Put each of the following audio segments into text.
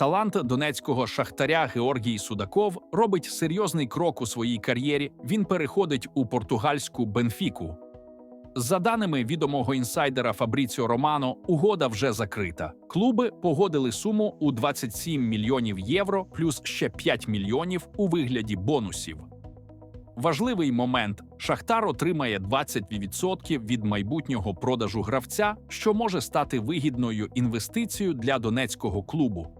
Талант донецького шахтаря Георгій Судаков робить серйозний крок у своїй кар'єрі. Він переходить у португальську Бенфіку. За даними відомого інсайдера Фабріціо Романо, угода вже закрита. Клуби погодили суму у 27 мільйонів євро плюс ще 5 мільйонів у вигляді бонусів. Важливий момент: Шахтар отримає 20% від майбутнього продажу гравця, що може стати вигідною інвестицією для донецького клубу.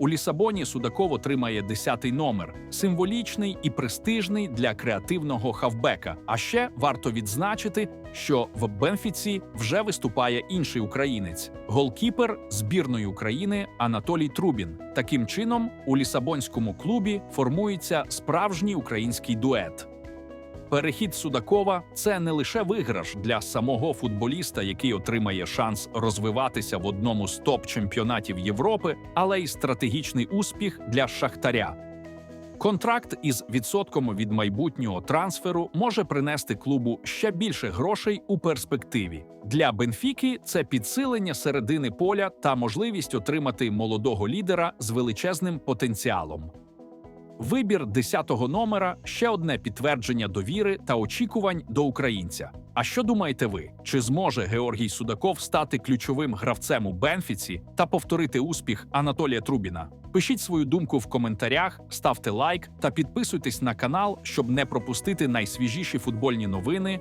У Лісабоні Судаков отримає 10-й номер, символічний і престижний для креативного хавбека. А ще варто відзначити, що в Бенфіці вже виступає інший українець голкіпер збірної України Анатолій Трубін. Таким чином, у лісабонському клубі формується справжній український дует. Перехід Судакова це не лише виграш для самого футболіста, який отримає шанс розвиватися в одному з топ-чемпіонатів Європи, але й стратегічний успіх для Шахтаря. Контракт із відсотком від майбутнього трансферу може принести клубу ще більше грошей у перспективі. Для Бенфіки це підсилення середини поля та можливість отримати молодого лідера з величезним потенціалом. Вибір 10-го номера ще одне підтвердження довіри та очікувань до українця. А що думаєте ви? Чи зможе Георгій Судаков стати ключовим гравцем у Бенфіці та повторити успіх Анатолія Трубіна? Пишіть свою думку в коментарях, ставте лайк та підписуйтесь на канал, щоб не пропустити найсвіжіші футбольні новини